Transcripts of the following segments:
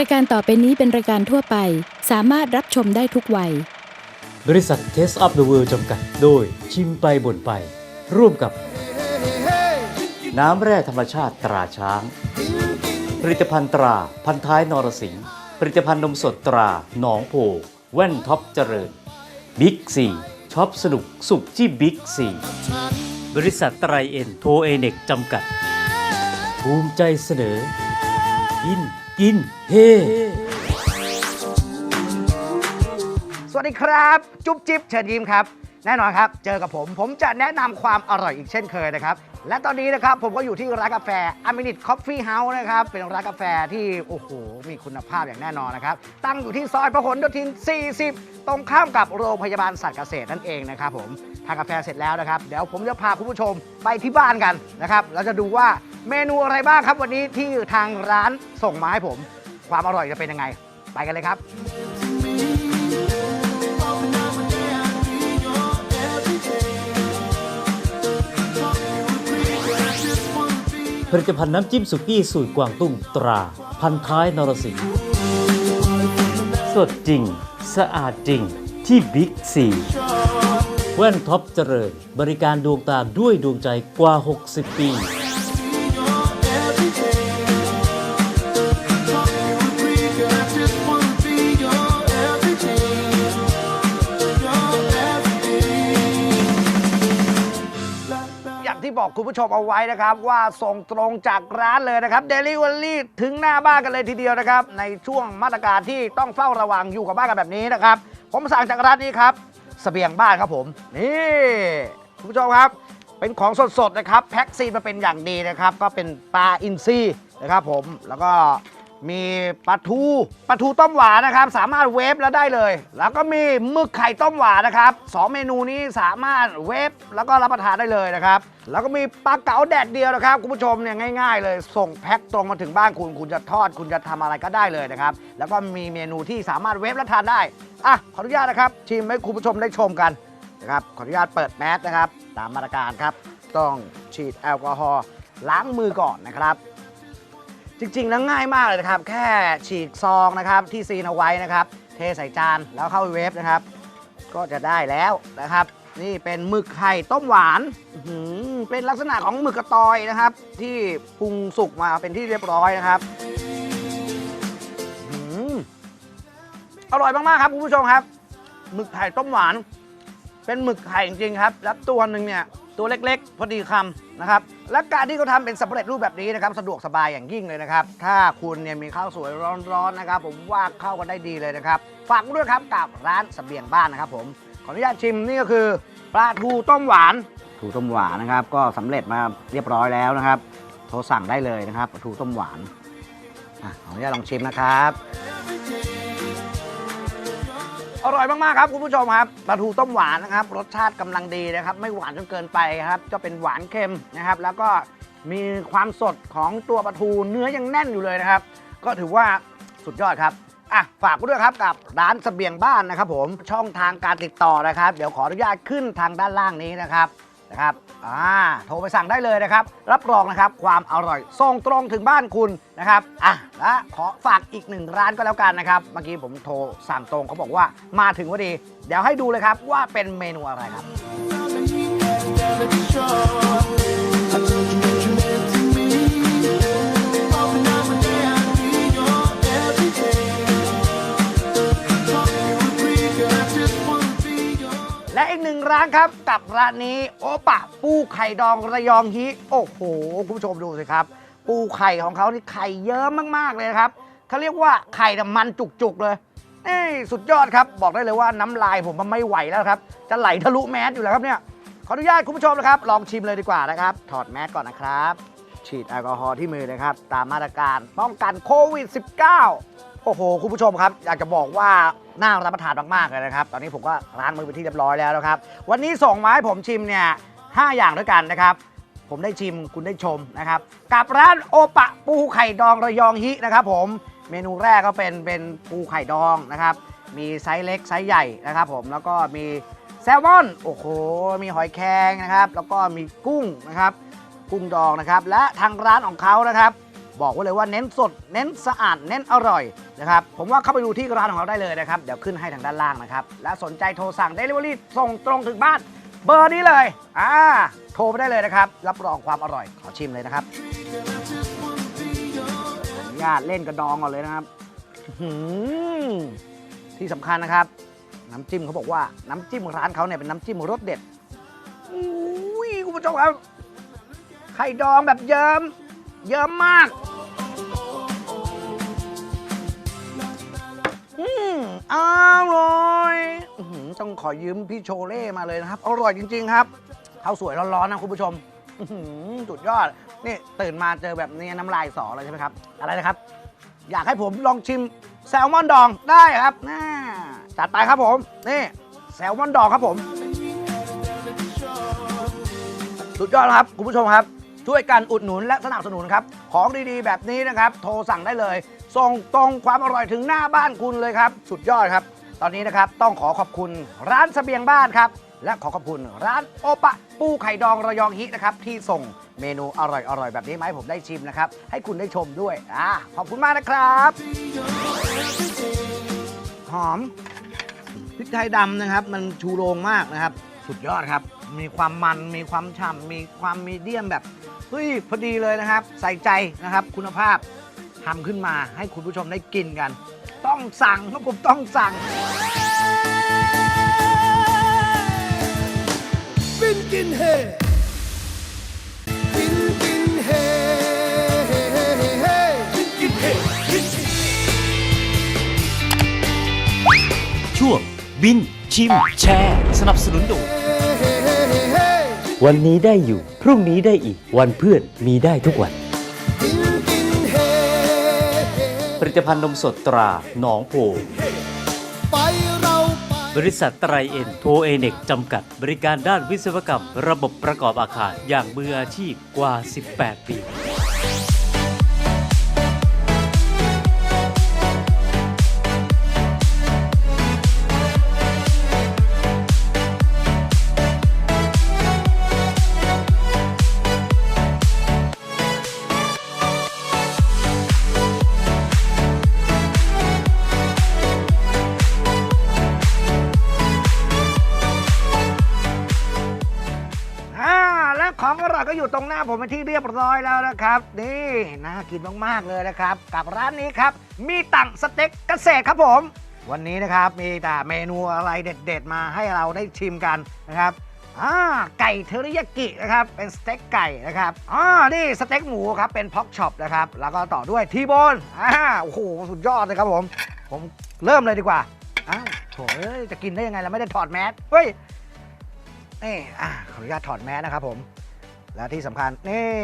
รายการต่อไปนี้เป็นรายการทั่วไป สามารถรับชมได้ทุกวัย บริษัท t a s t of the World จำกัด โดยชิมไปบ่นไป ร่วมกับ น้ำแร่ธรรมชาติตราช้าง ผลิตภัณฑ์ตราพันท้ายนรสิงห์ผลิตภัณฑ์นมสดตราหนองโพแว่นท็อปเจริญบิ๊กซีช็อปสนุกสุขที่บิ๊กซีบริษัทไตรเอ็นโทเอเน็กจำกัด ภูมิใจเสนอกิน กินเฮ สวัสดีครับ จุ๊บจิ๊บเชิญยิ้มครับ แน่นอนครับ เจอกับผม ผมจะแนะนำความอร่อยอีกเช่นเคยนะครับ และตอนนี้นะครับผมก็อยู่ที่ร้านกาแฟ a m i n i t Coffee House นะครับ เป็นร้านกาแฟที่ โอ้โห มีคุณภาพอย่างแน่นอนนะครับ ตั้งอยู่ที่ซอยพหลโยธิน 40 ตรงข้ามกับโรงพยาบาลสัตว์เกษตรนั่นเองนะครับผมทานกาแฟเสร็จแล้วนะครับ เดี๋ยวผมจะพาคุณผู้ชมไปที่บ้านกันนะครับเราจะดูว่าเมนูอะไรบ้างครับวันนี้ที่ทางร้านส่งมาให้ผม ความอร่อยจะเป็นยังไง ไปกันเลยครับ ผลิตภัณฑ์น้ำจิ้มสุกี้สูตรกวางตุ้งตรา พันท้ายนรสิงห์สดจริง สะอาดจริงที่บิ๊กซีแว่นท็อปเจริญ บริการดวงตาด้วยดวงใจกว่า 60 ปี บอกคุณผู้ชมเอาไว้นะครับ ว่าส่งตรงจากร้านเลยนะครับเดลิเวอรี่ถึงหน้าบ้านกันเลยทีเดียวนะครับ ในช่วงมาตรการที่ต้องเฝ้าระวังอยู่กับบ้านกันแบบนี้นะครับ ผมสั่งจากร้านนี้ครับเสบียงบ้านครับผม นี่คุณผู้ชมครับ เป็นของสดๆนะครับแพ็คซีนมาเป็นอย่างดีนะครับ ก็เป็นปลาอินทรีนะครับผมแล้วก็ มีปลาทูปลาทูต้มหวานนะครับ สามารถเวฟแล้วได้เลย แล้วก็มีหมึกไข่ต้มหวานนะครับสองเมนูนี้สามารถเวฟแล้วก็รับประทานได้เลยนะครับ แล้วก็มีปลาเก๋าแดดเดียวนะครับ คุณผู้ชมเนี่ยง่ายๆ เลย ส่งแพ็คตรงมาถึงบ้านคุณ คุณจะทอด คุณจะทำอะไรก็ได้เลยนะครับ แล้วก็มีเมนูที่สามารถเวฟและทานได้อะขออนุญาตนะครับชิมให้คุณผู้ชมได้ชมกันนะครับขออนุญาตเปิดแมสนะครับ ตามมาตรการครับ ต้องฉีดแอลกอฮอล์ล้างมือก่อนนะครับ จริงๆแล้วง่ายมากเลยนะครับ แค่ฉีกซองนะครับที่ซีนเอาไว้นะครับ เทใส่จานแล้วเข้าเวฟนะครับ ก็จะได้แล้วนะครับ นี่เป็นหมึกไข่ต้มหวานอื้อหือเป็นลักษณะของหมึกกระตอยนะครับ ที่ปรุงสุกมาเป็นที่เรียบร้อยนะครับอื้อหืออร่อยมากๆครับคุณผู้ชมครับหมึกไข่ต้มหวาน เป็นหมึกไข่จริงๆครับ แล้วตัวหนึ่งเนี่ย ตัวเล็กๆ พอดีคำนะครับ และการที่เขาทำเป็นสำเร็จรูปแบบนี้นะครับ สะดวกสบายอย่างยิ่งเลยนะครับ ถ้าคุณเนี่ยมีข้าวสวยร้อนๆนะครับ ผมว่าเข้ากันได้ดีเลยนะครับ ฝากด้วยครับกับร้านเสบียงบ้านนะครับ ผมขออนุญาตชิมนี่ก็คือปลาทูต้มหวานทูต้มหวานนะครับ ก็สำเร็จมาเรียบร้อยแล้วนะครับ โทรสั่งได้เลยนะครับปลาทูต้มหวานอะขออนุญาตลองชิมนะครับ อร่อยมากๆครับคุณผู้ชมครับปลาทูต้มหวานนะครับ รสชาติกำลังดีนะครับ ไม่หวานจนเกินไปครับก็เป็นหวานเค็มนะครับ แล้วก็มีความสดของตัวปลาทูเนื้อยังแน่นอยู่เลยนะครับ ก็ถือว่าสุดยอดครับอะฝากไว้ด้วยครับกับร้านเสบียงบ้านนะครับ ผมช่องทางการติดต่อนะครับ เดี๋ยวขออนุญาตขึ้นทางด้านล่างนี้นะครับ นะครับอ่าโทรไปสั่งได้เลยนะครับ รับรองนะครับความอร่อยส่งตรงถึงบ้านคุณนะครับอะและขอฝากอีกหนึ่งร้านก็แล้วกันนะครับ เมื่อกี้ผมโทรสั่งตรงเขาบอกว่ามาถึงพอดี เดี๋ยวให้ดูเลยครับว่าเป็นเมนูอะไรครับานครับกับร้านนี้โอปะปูไข่ดองระยองฮิโอ้โหคุณผู้ชมดูสิครับ ปูไข่ของเขานี่ไข่เยิ้มากๆเลยครับเขาเรียกว่าไข่น่ะมันจุกๆเลยเอ้ยสุดยอดครับบอกได้เลยว่าน้ำลายผมมันไม่ไหวแล้วครับ จะไหลทะลุแมสอยู่แล้วครับเนี่ยขออนุญาตคุณผู้ชมนะครับ ลองชิมเลยดีกว่านะครับ ถอดแมสก่อนนะครับ ฉีดแอลกอฮอล์ที่มือนะครับ ตามมาตรการป้องกันโควิด -19 โอ้โห คุณผู้ชมครับ อยากจะบอกว่าน่ารับประทานมากๆเลยนะครับ ตอนนี้ผมก็ล้างมือไปที่เรียบร้อยแล้วนะครับ วันนี้ส่งมาให้ผมชิมเนี่ยห้าอย่างด้วยกันนะครับ ผมได้ชิมคุณได้ชมนะครับ กับร้านโอปะปูไข่ดองระยองฮินะครับ ผมเมนูแรกก็เป็นเป็นปูไข่ดองนะครับ มีไซส์เล็กไซส์ใหญ่นะครับผมแล้วก็มีแซลมอน โอ้โห มีหอยแครงนะครับ แล้วก็มีกุ้งนะครับ กุ้งดองนะครับ และทางร้านของเขานะครับ บอกไว้เลยว่าเน้นสด เน้นสะอาด เน้นอร่อยนะครับ ผมว่าเข้าไปดูที่ร้านของเราได้เลยนะครับ เดี๋ยวขึ้นให้ทางด้านล่างนะครับ และสนใจโทรสั่ง Delivery ส่งตรงถึงบ้าน เบอร์นี้เลย อ่า โทรไปได้เลยนะครับ รับรองความอร่อย ขอชิมเลยนะครับอนุญาตเล่นกระดองก่อนเลยนะครับที่สำคัญนะครับ น้ำจิ้มเขาบอกว่าน้ำจิ้มร้านเขาเนี่ยเป็นน้ำจิ้มรสเด็ดอุ้ยคุณผู้ชมครับไข่ดองแบบเยิ้ม เยิ้มมาก อืมอร่อยอื้อหือต้องขอยืมพี่โชเล่มาเลยนะครับ อร่อยจริง ๆ ครับข้าวสวยร้อนๆนะคุณผู้ชม อื้อหือสุดยอด นี่ตื่นมาเจอแบบนี้น้ำลายสอเลยใช่ไหมครับ อะไรนะครับ อยากให้ผมลองชิมแซลมอนดองได้ครับน่าจัดไปครับผม นี่ แซลมอนดองครับผม สุดยอดครับ คุณผู้ชมครับ ช่วยกันอุดหนุนและสนับสนุนครับ ของดีๆ แบบนี้นะครับ โทรสั่งได้เลย ส่งตรงความอร่อยถึงหน้าบ้านคุณเลยครับ สุดยอดครับ ตอนนี้นะครับต้องขอขอบคุณร้านเสบียงบ้านครับ และขอขอบคุณร้านโอปะ ปูไข่ดองระยองฮินะครับที่ส่งเมนูอร่อยๆ แบบนี้มาให้ผมได้ชิมนะครับ ให้คุณได้ชมด้วยอ่าขอบคุณมากนะครับ หอมพริกไทยดำนะครับ มันชูโรงมากนะครับ สุดยอดครับ มีความมันมีความฉ่ำมีความมีเดียมแบบ เฮ้ยพอดีเลยนะครับ ใส่ใจนะครับ คุณภาพทำขึ้นมาให้คุณผู้ชมได้กินกัน ต้องสั่งครับผมต้องสั่ง บินกินเฮบินกินเฮบินกินเฮบินกินช่วงบินชิมแชร์ สนับสนุนโดยเฮ วันนี้ได้อยู่ พรุ่งนี้ได้อีก วันเพื่อนมีได้ทุกวัน ผลิตภัณฑ์นมสดตราหนองโพไปเราไปบริษัทไตรเอ็นโทเอเน็กจำกัด บริการด้านวิศวกรรม ระบบประกอบอาคารอย่างมืออาชีพกว่า 18 ปี ของอร่อยก็อยู่ตรงหน้าผมเป็นที่เรียบร้อยแล้วนะครับ นี่น่ากินมากๆเลยนะครับ กับร้านนี้ครับ มีตังสเต็กเกษตรครับผม วันนี้นะครับมีแต่เมนูอะไรเด็ด ๆ มาให้เราได้ชิมกันนะครับอ่าไก่เทอริยากินะครับ เป็นสเต็กไก่นะครับอ่านี่สเต็กหมูครับ เป็นพ็อกช็อปนะครับ แล้วก็ต่อด้วยทีโบนอ่าโอ้โห สุดยอดเลยครับผม ผมเริ่มเลยดีกว่าอ้าวโถเอ้ยจะกินได้ยังไงเราไม่ได้ถอดแมสเฮ้ย นี่อะขออนุญาตถอดแมสนะครับผม แล้วที่สำคัญ นี่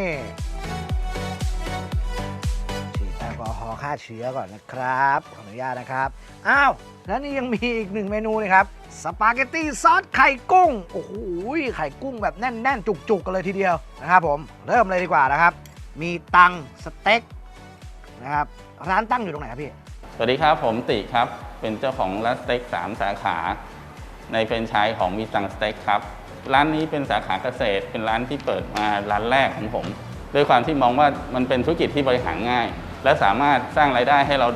ฉีดแอลกอฮอล์ฆ่าเชื้อก่อนนะครับ ขออนุญาตนะครับ อ้าว แล้วนี่ยังมีอีกหนึ่งเมนูเลยครับ สปาเกตตี้ซอสไข่กุ้ง โอ้โห ไข่กุ้งแบบแน่น ๆ จุก ๆ กันเลยทีเดียวนะครับผม เริ่มเลยดีกว่านะครับ มีตังสเต็กนะครับ ร้านตั้งอยู่ตรงไหนครับพี่ สวัสดีครับผมติครับ เป็นเจ้าของร้านสเต็ก3สาขา ในแฟรนไชส์ของมีตังสเต็กครับ ร้านนี้เป็นสาขาเกษตร เป็นร้านที่เปิดมาร้านแรกของผม ด้วยความที่มองว่ามันเป็นธุรกิจที่บริหารง่าย และสามารถสร้างรายได้ให้เรา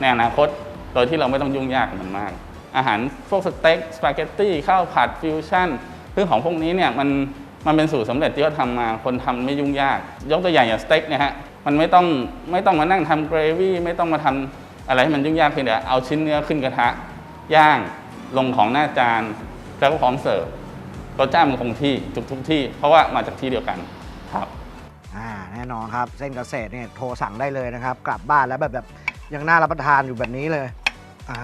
ในอนาคต โดยที่เราไม่ต้องยุ่งยากมันมาก อาหารพวกสเต็กสปาเกตตี้ข้าวผัดฟิวชั่นซึ่งของพวกนี้เนี่ยมันมันเป็นสูตรสำเร็จที่เขาทำมาคนทำไม่ยุ่งยาก ยกตัวอย่างอย่างสเต็กเนี่ยฮะมันไม่ต้องไม่ต้องมานั่งทำเกรวี่ไม่ต้องมาทำอะไรให้มันยุ่งยากเพียงแต่เอาชิ้นเนื้อขึ้นกระทะย่างลงของหน้าจานแล้วก็พร้อมเสิร์ฟ รสชาติมันคงที่ทุกทุกที่ เพราะว่ามาจากที่เดียวกันครับอ่าแน่นอนครับ เส้นเกษตรเนี่ยโทรสั่งได้เลยนะครับ กลับบ้านแล้วแบบแบบยังน่ารับประทานอยู่แบบนี้เลยอ่า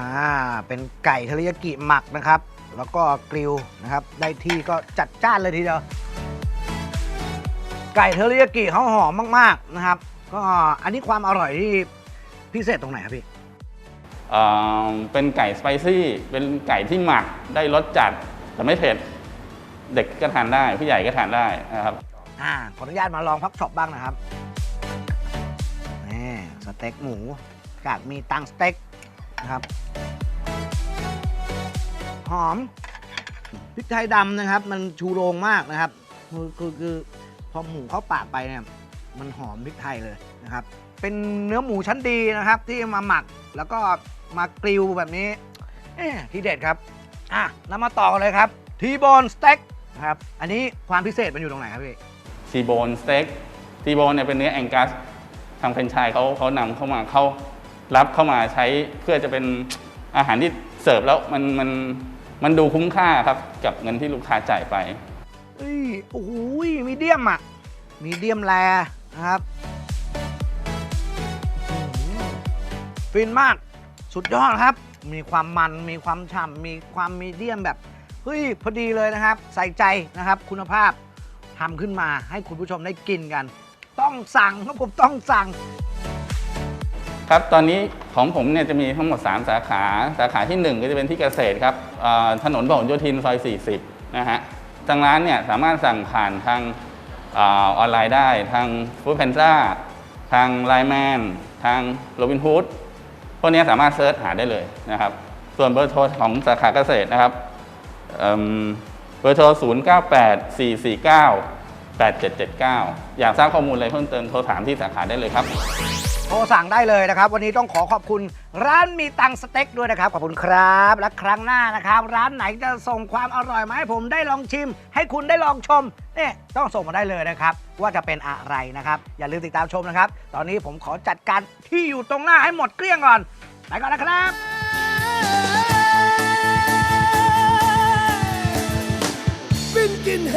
เป็นไก่เทริยากิหมักนะครับ แล้วก็กริลนะครับ ได้ที่ก็จัดจ้านเลยทีเดียวไก่เทริยากิเขาหอมมาก ๆนะครับ ก็อันนี้ความอร่อยที่พิเศษตรงไหนครับพี่เอ่อเป็นไก่สไปซี่เป็นไก่ที่หมักได้รสจัดแต่ไม่เผ็ด เด็กก็ทานได้ผู้ใหญ่ก็ทานได้นะครับอ่าขออนุญาตมาลองพักช็อปบ้างนะครับนี่สเต็กหมูกากมีตังสเต็กนะครับ หอมพริกไทยดำนะครับ มันชูโรงมากนะครับ คือคือคือพอหมูเข้าปากไปเนี่ย มันหอมพริกไทยเลยนะครับ เป็นเนื้อหมูชั้นดีนะครับ ที่มาหมักแล้วก็มากริลแบบนี้ที่เด็ดครับ อะแล้วมาต่อกันเลยครับทีโบนสเต็ก ครับ อันนี้ความพิเศษมันอยู่ตรงไหนครับพี่ทีโบนสเต็กทีโบนเนี่ยเป็นเนื้อแองกัสทางแฟรนไชส์เขาเขานำเข้ามาเข้ารับเข้ามาใช้เพื่อจะเป็นอาหารที่เสิร์ฟแล้วมันมันมันดูคุ้มค่าครับกับเงินที่ลูกค้าจ่ายไปเอ้ยโอ้โหมีเดียมอะ มีเดียมแลนะครับอื้อหือฟินมาก สุดยอดครับ มีความมัน มีความฉ่ำมีความมีเดียมแบบ เฮ้ยพอดีเลยนะครับ ใส่ใจนะครับคุณภาพทำขึ้นมาให้คุณผู้ชมได้กินกัน ต้องสั่งครับผมต้องสั่ง ครับตอนนี้ของผมเนี่ยจะมีทั้งหมด 3 สาขาสาขาที่ 1 ก็จะเป็นที่เกษตรครับเอ่อถนนพหลโยธินซอย 40 นะฮะทางร้านเนี่ยสามารถสั่งผ่านทางเออออนไลน์ได้ทางฟู้ดแพนด้าทางไลแมนทางโรบินฮูดพวกเนี้ยสามารถเซิร์ชหาได้เลยนะครับ ส่วนเบอร์โทรของสาขาเกษตรนะครับ เบอร์โทร 0 9 8 4 4 9 8 7 7 9 อยากทราบข้อมูลอะไรเพิ่มเติมโทรถามที่สาขาได้เลยครับ โทรสั่งได้เลยนะครับ วันนี้ต้องขอขอบคุณ ร้านมีตังสเต็กด้วยนะครับ ขอบคุณครับ และครั้งหน้านะครับ ร้านไหนจะส่งความอร่อยมาให้ผมได้ลองชิม ให้คุณได้ลองชมเนี่ยต้องส่งมาได้เลยนะครับ ว่าจะเป็นอะไรนะครับ อย่าลืมติดตามชมนะครับ ตอนนี้ผมขอจัดการที่อยู่ตรงหน้าให้หมดเกลี้ยงก่อนไปก่อนนะครับ ฟินกินเฮ